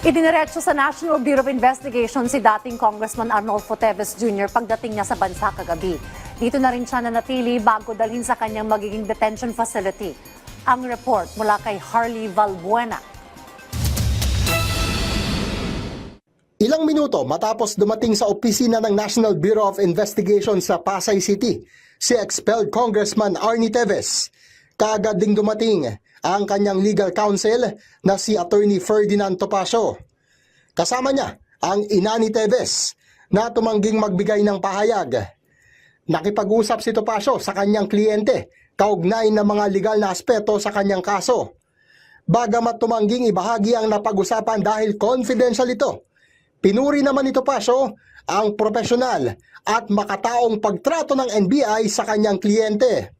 Idiniretso sa National Bureau of Investigation si dating Congressman Arnolfo Teves Jr. pagdating niya sa bansa kagabi. Dito na rin siya nanatili bago dalhin sa kanyang magiging detention facility. Ang report mula kay Harley Valbuena. Ilang minuto matapos dumating sa opisina ng National Bureau of Investigation sa Pasay City, si expelled Congressman Arnie Teves. Kaagad ding dumating ang kanyang legal counsel na si Attorney Ferdinand Topacio. Kasama niya ang ina ni Teves na tumangging magbigay ng pahayag. Nakipag-usap si Topacio sa kanyang kliyente kaugnay ng mga legal na aspeto sa kanyang kaso. Bagamat tumangging ibahagi ang napag-usapan dahil confidential ito, Pinuri naman ni Topacio ang profesional at makataong pagtrato ng NBI sa kanyang kliyente.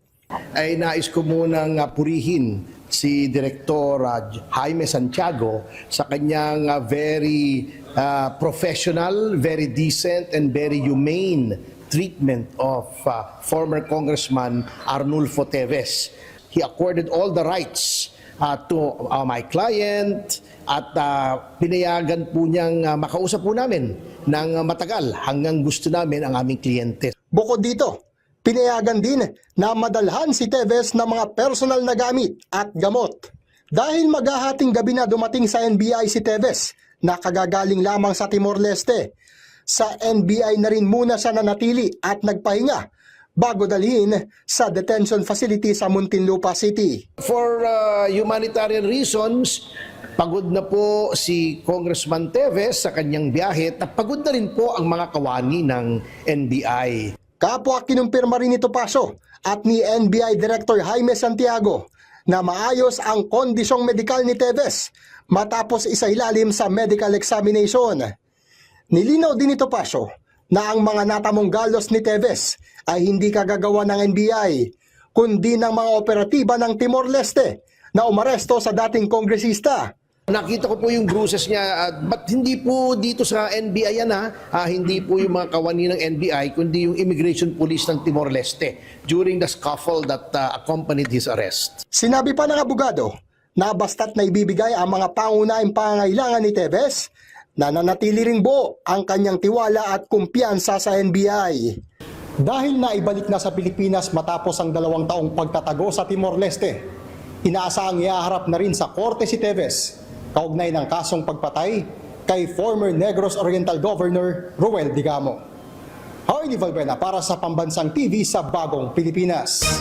ay nais ko munang purihin si Director uh, Jaime Santiago sa kanyang uh, very uh, professional, very decent, and very humane treatment of uh, former Congressman Arnulfo Teves. He accorded all the rights uh, to uh, my client at uh, pinayagan po niyang uh, makausap po namin ng uh, matagal hanggang gusto namin ang aming kliyente. Bukod dito, pinayagan din na madalhan si Teves ng mga personal na gamit at gamot. Dahil maghahating gabi na dumating sa NBI si Teves na kagagaling lamang sa Timor-Leste. Sa NBI na rin muna siya nanatili at nagpahinga bago dalhin sa detention facility sa Muntinlupa City. For uh, humanitarian reasons, pagod na po si Congressman Teves sa kanyang biyahe at pagod na rin po ang mga kawani ng NBI. Kapwa kinumpirma rin ni Topacio at ni NBI Director Jaime Santiago na maayos ang kondisyong medikal ni Teves matapos isa ilalim sa medical examination. Nilinaw din ni Topacio na ang mga natamong galos ni Teves ay hindi kagagawa ng NBI kundi ng mga operatiba ng Timor-Leste na umaresto sa dating kongresista. Nakita ko po yung bruises niya, uh, but hindi po dito sa NBI yan ha, Ah, hindi po yung mga kawani ng NBI, kundi yung immigration police ng Timor-Leste during the scuffle that uh, accompanied his arrest. Sinabi pa ng abogado na basta't na ibibigay ang mga pangunahing pangangailangan ni Tevez, nananatili ring buo ang kanyang tiwala at kumpiyansa sa NBI. Dahil naibalik na sa Pilipinas matapos ang dalawang taong pagtatago sa Timor-Leste, inaasahang iaharap na rin sa korte si Tevez kaugnay ng kasong pagpatay kay former Negros Oriental Governor Ruel Digamo. Harley Valbuena para sa Pambansang TV sa Bagong Pilipinas.